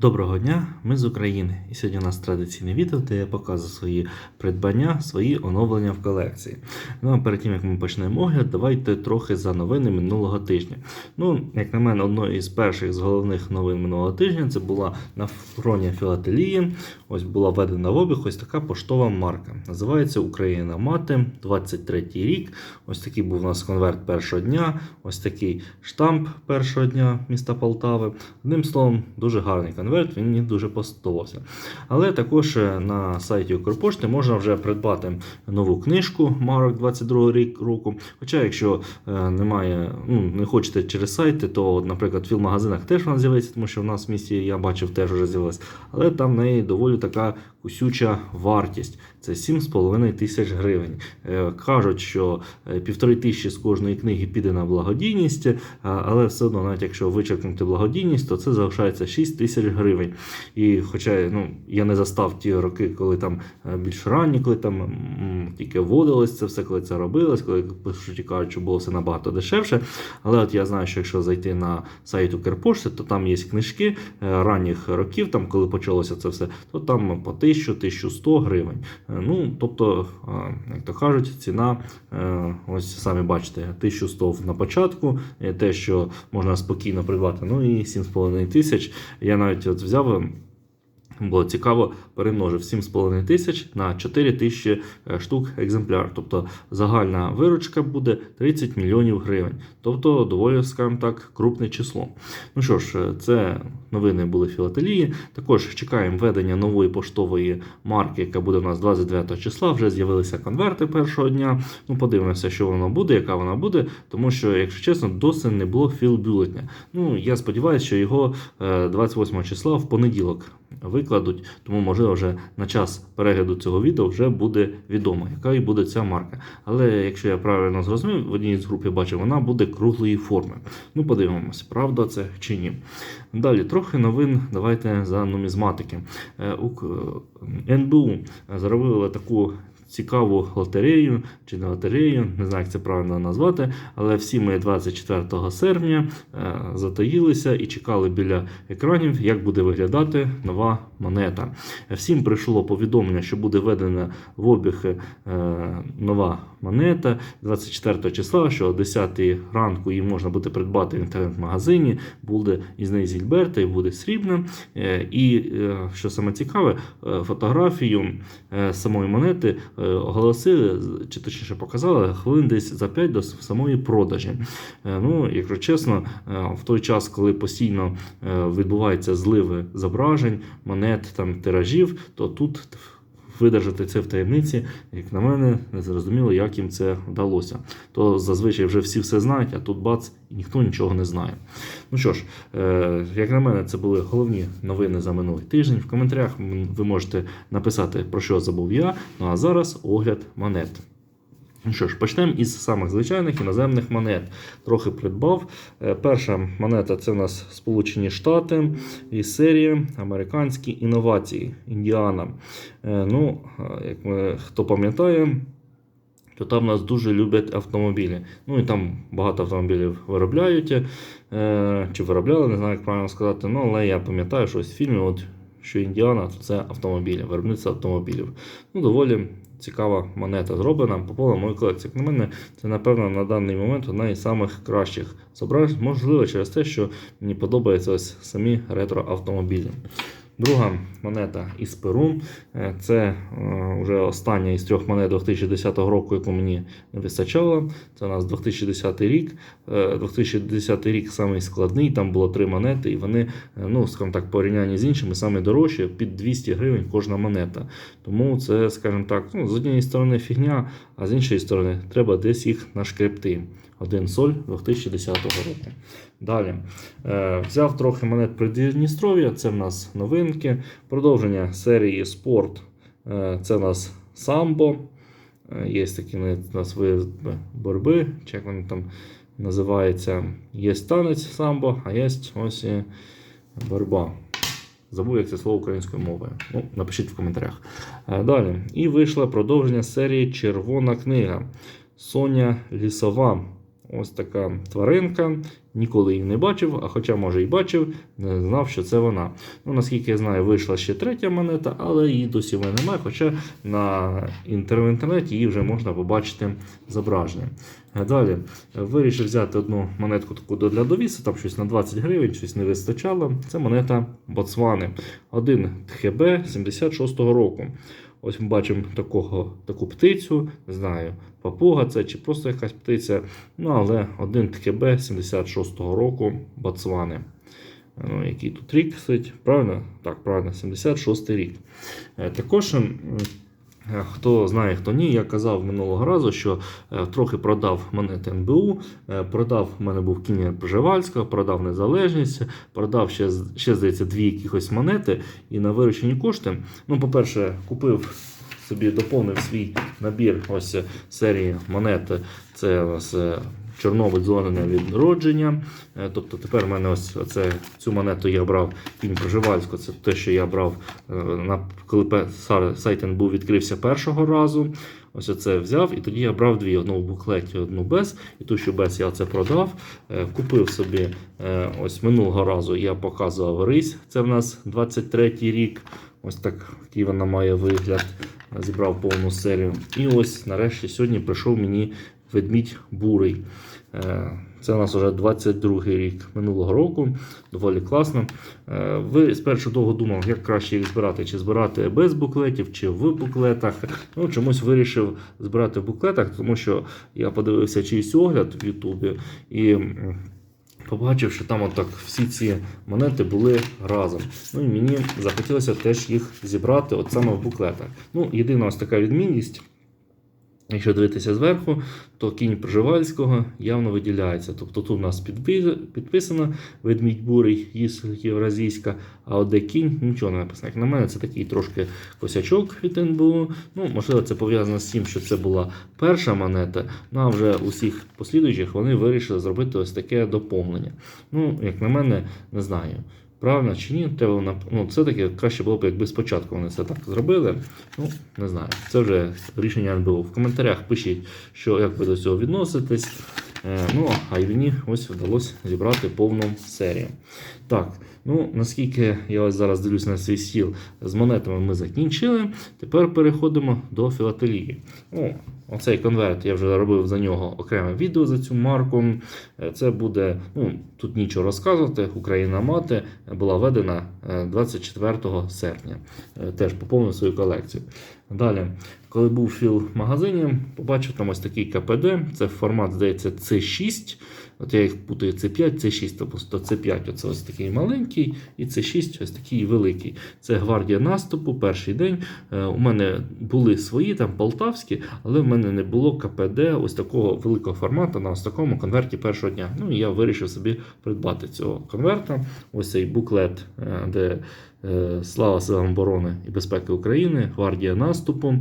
Доброго дня, ми з України. І сьогодні у нас традиційне відео, де я показую свої придбання, свої оновлення в колекції. Ну а перед тим як ми почнемо огляд, давайте трохи за новини минулого тижня. Ну, як на мене, одною із перших з головних новин минулого тижня це була на фроні філателії. Ось була введена в обіг ось така поштова марка. Називається Україна Мати 23 рік. Ось такий був у нас конверт першого дня, ось такий штамп першого дня міста Полтави. Одним словом, дуже гарний конверт, він мені дуже сподобався. Але також е, на сайті Укрпошти можна вже придбати нову книжку Марок 22 рік року. Хоча, якщо е, немає, ну не хочете через сайти, то, наприклад, в філмагазинах теж вона з'явиться, тому що в нас в місті я бачив теж вже з'явилась. Але там в неї доволі така кусюча вартість. Це 7,5 тисяч гривень. Е, Кажуть, що е, півтори тисячі з кожної книги піде на благодійність, але все одно, навіть якщо вичеркнути благодійність, то це залишається 6 тисяч гривень. І хоча ну, я не застав ті роки, коли там е, більш ранні, коли там тільки вводилось це все, коли це робилось, коли по суті кажучи, було все набагато дешевше. Але от я знаю, що якщо зайти на сайт Укрпошти, то там є книжки е, ранніх років, там коли почалося це все, то там по 1000-1100 гривень. Е, Ну, тобто, е, як то кажуть, ціна, е, ось самі бачите, 1100 на початку, те, що можна спокійно придбати, ну і 7,5 тисяч. Я навіть от взяв. Е, Було цікаво, перемножив 7,5 тисяч на 4 тисячі е, штук екземпляр. Тобто загальна виручка буде 30 мільйонів гривень. Тобто доволі, скажімо так, крупне число. Ну що ж, е, це новини були філателії. Також чекаємо введення нової поштової марки, яка буде у нас 29 числа. Вже з'явилися конверти першого дня. Ну, подивимося, що воно буде, яка вона буде. Тому що, якщо чесно, досі не було філбюлетня. Ну, я сподіваюся, що його е, 28 числа в понеділок викладуть. Тому, можливо, вже на час перегляду цього відео вже буде відомо, яка і буде ця марка. Але якщо я правильно зрозумів, в одній з груп я бачив, вона буде круглої форми. Ну, подивимося, правда це чи ні. Далі, трохи новин. Давайте за нумізматики. Е, е, НБУ заробили таку. Цікаву лотерею чи не лотерею, не знаю, як це правильно назвати, але всі ми 24 серпня е, затаїлися і чекали біля екранів, як буде виглядати нова монета. Всім прийшло повідомлення, що буде введена в обіг е, нова монета 24 числа, що о 10 ранку її можна буде придбати в інтернет-магазині, буде із неї зільберта і буде срібна. Е, І е, що саме цікаве, е, фотографію самої монети оголосили, чи точніше показали хвилин десь за 5 до самої продажі. Ну, якщо чесно, в той час, коли постійно відбуваються зливи зображень, монет, там тиражів, то тут видержати це в таємниці, як на мене, не зрозуміло, як їм це вдалося. То зазвичай вже всі все знають, а тут бац, і ніхто нічого не знає. Ну що ж, е, як на мене, це були головні новини за минулий тиждень. В коментарях ви можете написати, про що забув я. Ну а зараз огляд монет. Ну що ж, почнемо із самих звичайних іноземних монет. Трохи придбав. Е, Перша монета це у нас Сполучені Штати і серія Американські інновації Індіана. Е, Ну, як ми, хто пам'ятає, то там нас дуже люблять автомобілі. Ну і там багато автомобілів виробляють е, чи виробляли, не знаю, як правильно сказати. Ну, але я пам'ятаю, що ось в фільмі, от, що Індіана, це автомобілі, виробництво автомобілів. Ну, доволі цікава монета зроблена по повному мою колекції. Як на мене, це, напевно, на даний момент одна із самих кращих зображень. Можливо, через те, що мені подобаються ось самі ретро-автомобілі. Друга монета із Перу. Е, це е, вже остання із трьох монет 2010 року, яку мені не вистачало. Це у нас 2010 рік. Е, 2010 рік самий складний, там було три монети, і вони, ну, скажімо так, порівнянні з іншими, самі дорожчі, під 200 гривень кожна монета. Тому це, скажімо так, ну, з однієї сторони фігня, а з іншої сторони, треба десь їх нашкрепти. Один соль 2010 року. Далі е, взяв трохи монет Придністров'я, це в нас новинки. Продовження серії спорт е, це в нас самбо. Е, є такі у нас борьби, чи як вони там називаються. Є танець самбо, а є ось і борьба. Забув, як це слово українською мовою. Ну, Напишіть в коментарях. Е, далі. І вийшло продовження серії Червона книга Соня Лісова. Ось така тваринка, ніколи її не бачив, а хоча, може, і бачив, не знав, що це вона. Ну, наскільки я знаю, вийшла ще третя монета, але її досі в мене немає. Хоча на інтернеті її вже можна побачити зображення. Е, Далі вирішив взяти одну монетку таку для довісу, там щось на 20 гривень, щось не вистачало. Це монета Боцвани. 1 ТХБ 76-го року. Ось ми бачимо такого, таку птицю, не знаю, папуга це чи просто якась птиця. Ну, але один ТКБ 76-го року Бацвани. Ну, який тут рік сидить? Правильно? Так, правильно, 76 й рік. Е, Також. Е, Хто знає, хто ні, я казав минулого разу, що е, трохи продав монети НБУ, е, продав, в мене був кінь Пржевальського, продав Незалежність, продав ще, ще здається, дві якихось монети і на виручені кошти. Ну, по-перше, купив собі, доповнив свій набір ось серії монет. Це у нас Чорнобиль зонене відродження. Е, Тобто тепер в мене ось оце, цю монету я брав кінь Проживальського. Це те, що я брав е, на коли пе- са- сайт НБУ відкрився першого разу. Ось оце взяв, і тоді я брав дві: одну в буклеті, одну без. І ту, що без, я це продав. Е, Купив собі ось минулого разу я показував рись. Це в нас 23-й рік. Ось так який вона має вигляд. Зібрав повну серію. І ось нарешті сьогодні прийшов мені ведмідь бурий. Е, Це у нас вже 22-й рік минулого року, доволі класно. Е, Ви спершу довго думав, як краще їх збирати, чи збирати без буклетів, чи в буклетах. Ну, чомусь вирішив збирати в буклетах, тому що я подивився чийсь огляд в Ютубі і. Побачив, що там отак всі ці монети були разом. Ну і мені захотілося теж їх зібрати от саме в буклетах. Ну, єдина ось така відмінність. Якщо дивитися зверху, то кінь Пржевальського явно виділяється. Тобто тут у нас підпи- підписано ведмідь бурий, їс Євразійська, а от де кінь нічого не написано. Як на мене, це такий трошки косячок від НБУ. Ну, можливо, це пов'язано з тим, що це була перша монета. Ну а вже усіх послідуючих вони вирішили зробити ось таке доповнення. Ну, як на мене, не знаю. Правильно чи ні, нап- ну, все-таки краще було б, якби спочатку вони це так зробили. Ну, не знаю. Це вже рішення НБУ. В коментарях пишіть, що як ви до цього відноситесь. Е, ну, а й мені ось вдалося зібрати повну серію. Так, ну наскільки я ось зараз дивлюсь на свій стіл з монетами ми закінчили. Тепер переходимо до філателії. О, оцей конверт я вже робив за нього окреме відео за цю марку. Е, Це буде, ну тут нічого розказувати. Україна мати була введена е, 24 серпня. Е, Теж поповнив свою колекцію. Далі, коли був філ в філ-магазині, побачив там ось такий КПД. Це формат, здається, C6. От я їх путаю C5, C6, тобто C5 оце ось такий маленький, і C6 ось такий великий. Це гвардія наступу, перший день. Е, У мене були свої там полтавські, але в мене не було КПД ось такого великого формату на ось такому конверті першого дня. Ну і я вирішив собі придбати цього конверта. Ось цей буклет, е, де е, Слава силам оборони і безпеки України, гвардія наступу.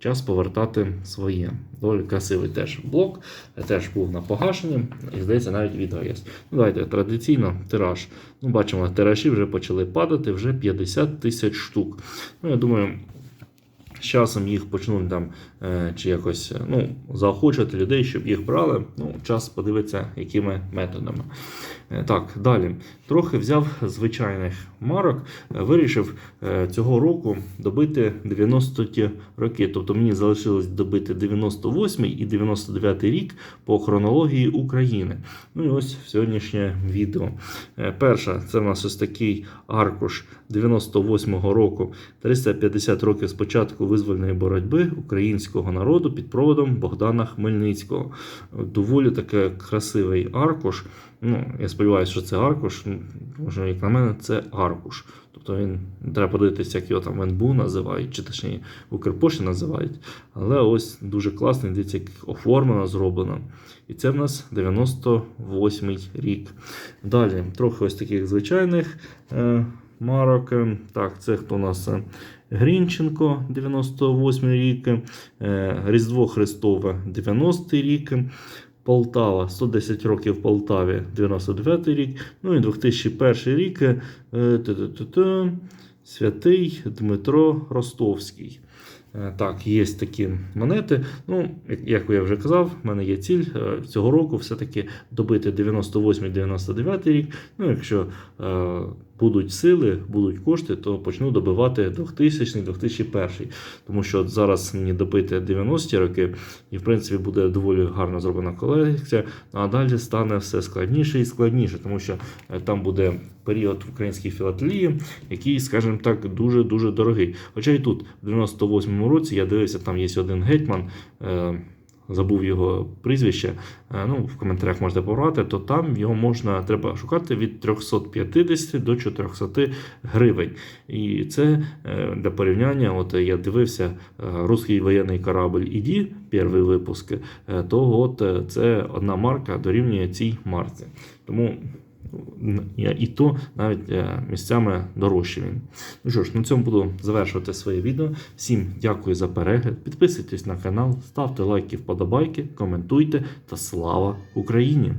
Час повертати своє. Доволі красивий теж блок, теж був на погашенні, і здається, навіть відео є. Ну, давайте традиційно тираж. Ну, бачимо, тиражі вже почали падати, вже 50 тисяч штук. Ну, я думаю, з часом їх почнуть там е, чи якось е, ну, заохочувати людей, щоб їх брали. Ну, час подивитися, якими методами. Е, Так, далі. Трохи взяв звичайних марок, е, вирішив е, цього року добити 90-ті роки. Тобто мені залишилось добити 98-й і 99-й рік по хронології України. Ну і ось сьогоднішнє відео. Перша це в нас ось такий аркуш 98-го року, 350 років з початку визвольної боротьби українського народу під проводом Богдана Хмельницького. Доволі таке красивий аркуш. Ну, я сподіваюся, що це аркуш. Може, як на мене, це аркуш. Тобто він треба подивитися, як його там НБУ називають, чи точніше Укрпошті називають. Але ось дуже класний, дивіться, як оформлено, зроблено. І це в нас 98-й рік. Далі, трохи ось таких звичайних е, марок. Так, це хто у нас? Е, Грінченко, 98 рік, е, Різдво Христове, 90 рік. Полтава, 110 років Полтаві, 99 рік. Ну і 2001 рік. е, Святий Дмитро Ростовський. Е, Так, є такі монети. Ну, як- я вже казав, в мене є ціль е, цього року все-таки добити 98-99 рік. Ну, якщо будуть сили, будуть кошти, то почну добивати 2000-2001. Тому що зараз мені добити 90-ті роки, і в принципі буде доволі гарно зроблена колекція. Ну, А далі стане все складніше і складніше, тому що е, там буде період в українській філателії, який, скажімо так, дуже дуже дорогий. Хоча і тут, в 98-му році, я дивився, там є один гетьман. Забув його прізвище, е, ну в коментарях можете побрати, то там його можна треба шукати від 350 до 400 гривень. І це е, для порівняння. От я дивився е, русський воєнний корабль ІДІ, перший випуск, то от це одна марка дорівнює цій марці. Тому і то навіть е, місцями дорожче він. Ну що ж, на цьому буду завершувати своє відео. Всім дякую за перегляд. Підписуйтесь на канал, ставте лайки, вподобайки, коментуйте та слава Україні!